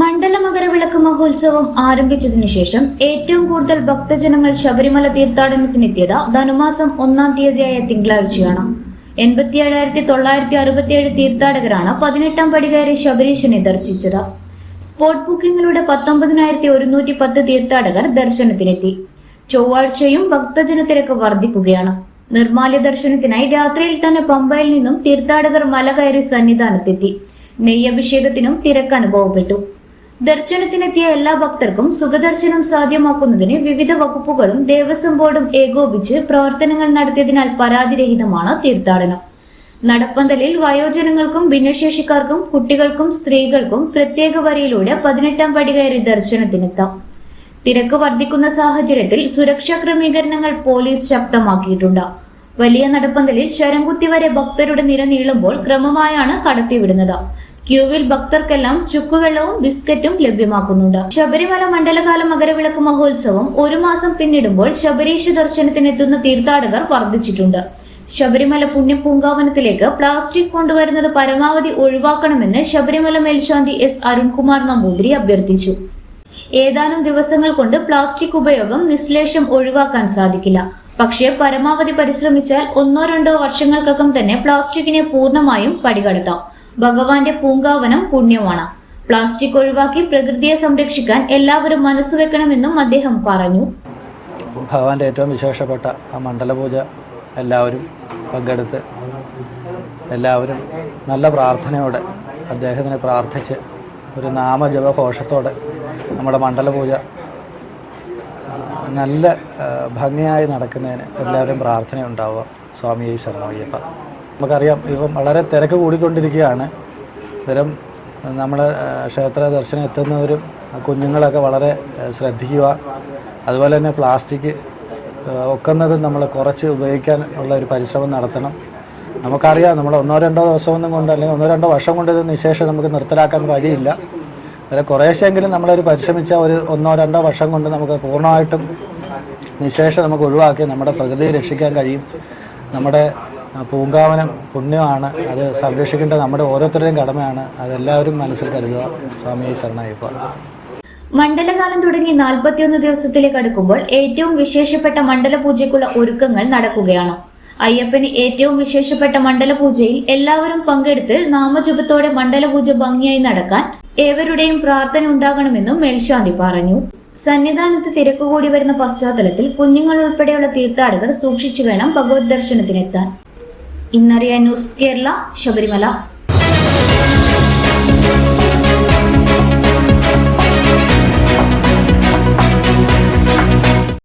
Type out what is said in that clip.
മണ്ഡല മകരവിളക്ക് മഹോത്സവം ആരംഭിച്ചതിനു ശേഷം ഏറ്റവും കൂടുതൽ ഭക്തജനങ്ങൾ ശബരിമല തീർത്ഥാടനത്തിനെത്തിയത് ധനുമാസം ഒന്നാം തീയതിയായ തിങ്കളാഴ്ചയാണ്. എൺപത്തിയേഴായിരത്തി തൊള്ളായിരത്തി അറുപത്തിയേഴ് തീർത്ഥാടകരാണ് പതിനെട്ടാം പടി കയറി ശബരീശനെ ദർശിച്ചത്. സ്പോട്ട് ബുക്കിംഗിലൂടെ പത്തൊമ്പതിനായിരത്തി ഒരുന്നൂറ്റി പത്ത് തീർത്ഥാടകർ ദർശനത്തിനെത്തി. ചൊവ്വാഴ്ചയും ഭക്തജന തിരക്ക് വർദ്ധിക്കുകയാണ്. നിർമാല്യ ദർശനത്തിനായി രാത്രിയിൽ തന്നെ പമ്പയിൽ നിന്നും തീർത്ഥാടകർ മല കയറി സന്നിധാനത്തെത്തി. നെയ്യഭിഷേകത്തിനും തിരക്ക് അനുഭവപ്പെട്ടു. ദർശനത്തിനെത്തിയ എല്ലാ ഭക്തർക്കും സുഖദർശനം സാധ്യമാക്കുന്നതിന് വിവിധ വകുപ്പുകളും ദേവസ്വം ബോർഡും ഏകോപിച്ച് പ്രവർത്തനങ്ങൾ നടത്തിയതിനാൽ പരാതിരഹിതമാണ് തീർത്ഥാടനം. നടപ്പന്തലിൽ വയോജനങ്ങൾക്കും ഭിന്നശേഷിക്കാർക്കും കുട്ടികൾക്കും സ്ത്രീകൾക്കും പ്രത്യേക വരിയിലൂടെ പതിനെട്ടാം പടി കയറി ദർശനത്തിനെത്താം. തിരക്ക് വർദ്ധിക്കുന്ന സാഹചര്യത്തിൽ സുരക്ഷാ ക്രമീകരണങ്ങൾ പോലീസ് ശക്തമാക്കിയിട്ടുണ്ട്. വലിയ നടപ്പന്തലിൽ ശരംകുത്തി വരെ ഭക്തരുടെ നിര നീളുമ്പോൾ ക്രമമായാണ് കടത്തിവിടുന്നത്. ക്യൂവിൽ ഭക്തർക്കെല്ലാം ചുക്കുവെള്ളവും ബിസ്ക്കറ്റും ലഭ്യമാക്കുന്നുണ്ട്. ശബരിമല മണ്ഡലകാല മകരവിളക്ക് മഹോത്സവം ഒരു മാസം പിന്നിടുമ്പോൾ ശബരീശ ദർശനത്തിനെത്തുന്ന തീർത്ഥാടകർ വർദ്ധിച്ചിട്ടുണ്ട്. ശബരിമല പുണ്യപൂങ്കാവനത്തിലേക്ക് പ്ലാസ്റ്റിക് കൊണ്ടുവരുന്നത് പരമാവധി ഒഴിവാക്കണമെന്ന് ശബരിമല മേൽശാന്തി എസ് അരുൺകുമാർ നമ്പൂതിരി അഭ്യർത്ഥിച്ചു. ഏതാനും ദിവസങ്ങൾ കൊണ്ട് പ്ലാസ്റ്റിക് ഉപയോഗം നിശ്ലേഷം ഒഴിവാക്കാൻ സാധിക്കില്ല. പക്ഷേ പരമാവധി പരിശ്രമിച്ചാൽ ഒന്നോ രണ്ടോ വർഷങ്ങൾക്കകം തന്നെ പ്ലാസ്റ്റിക്കിനെ പൂർണമായും പടികടത്താം. ഭഗവാന്റെ പൂങ്കാവനം പുണ്യമാണ്. പ്ലാസ്റ്റിക് ഒഴിവാക്കി പ്രകൃതിയെ സംരക്ഷിക്കാൻ എല്ലാവരും മനസ്സുവെക്കണമെന്നും അദ്ദേഹം പറഞ്ഞു. ഭഗവാന്റെ ഏറ്റവും വിശേഷപ്പെട്ട ആ മണ്ഡലപൂജ എല്ലാവരും പങ്കെടുത്ത് എല്ലാവരും നല്ല പ്രാർത്ഥനയോടെ അദ്ദേഹത്തിനെ പ്രാർത്ഥിച്ച് ഒരു നാമജപഘോഷത്തോടെ നമ്മുടെ മണ്ഡലപൂജ നല്ല ഭംഗിയായി നടക്കുന്നതിന് എല്ലാവരും പ്രാർത്ഥന ഉണ്ടാവുക. സ്വാമിയെ ശരണമയ്യപ്പ നമുക്കറിയാം ഇപ്പം വളരെ തിരക്ക് കൂടിക്കൊണ്ടിരിക്കുകയാണ്. ഇത്തരം നമ്മുടെ ക്ഷേത്ര ദർശനം എത്തുന്നവരും കുഞ്ഞുങ്ങളൊക്കെ വളരെ ശ്രദ്ധിക്കുക. അതുപോലെ തന്നെ പ്ലാസ്റ്റിക് ഒക്കുന്നത് ഒക്കുന്നതും നമ്മൾ കുറച്ച് ഉപയോഗിക്കാൻ ഉള്ള ഒരു പരിശ്രമം നടത്തണം. നമുക്കറിയാം നമ്മൾ ഒന്നോ രണ്ടോ ദിവസമൊന്നും കൊണ്ട് അല്ലെങ്കിൽ ഒന്നോ രണ്ടോ വർഷം കൊണ്ട് ഇത് നിശേഷം നമുക്ക് നിർത്തലാക്കാൻ കഴിയില്ല അതിൽ കുറേശ്ശെങ്കിലും നമ്മളൊരു പരിശ്രമിച്ച ഒരു ഒന്നോ രണ്ടോ വർഷം കൊണ്ട് നമുക്ക് പൂർണമായിട്ടും നിശേഷം നമുക്ക് ഒഴിവാക്കി നമ്മുടെ പ്രകൃതിയെ രക്ഷിക്കാൻ കഴിയും. നമ്മുടെ പൂങ്കാവനം പുണ്യമാണ്. അത് സംരക്ഷിക്കേണ്ടത് നമ്മുടെ ഓരോരുത്തരുടെയും കടമയാണ്. അതെല്ലാവരും മനസ്സിൽ കരുതുക. സ്വാമിയെ ശരണയ്യപ്പ. മണ്ഡലകാലം തുടങ്ങി നാൽപ്പത്തിയൊന്ന് ദിവസത്തിലേക്ക് അടുക്കുമ്പോൾ ഏറ്റവും വിശേഷപ്പെട്ട മണ്ഡല പൂജയ്ക്കുള്ള ഒരുക്കങ്ങൾ നടക്കുകയാണ്. അയ്യപ്പന് ഏറ്റവും വിശേഷപ്പെട്ട മണ്ഡല പൂജയിൽ എല്ലാവരും പങ്കെടുത്ത് നാമജപത്തോടെ മണ്ഡല പൂജ ഭംഗിയായി നടക്കാൻ ഏവരുടെയും പ്രാർത്ഥന ഉണ്ടാകണമെന്നും മേൽശാന്തി പറഞ്ഞു. സന്നിധാനത്ത് തിരക്ക് കൂടി വരുന്ന പശ്ചാത്തലത്തിൽ കുഞ്ഞുങ്ങൾ ഉൾപ്പെടെയുള്ള തീർത്ഥാടകർ സൂക്ഷിച്ചു വേണം ഭഗവത് ദർശനത്തിനെത്താൻ. ഇന്നറിയാൻ ന്യൂസ് കേരള ശബരിമല.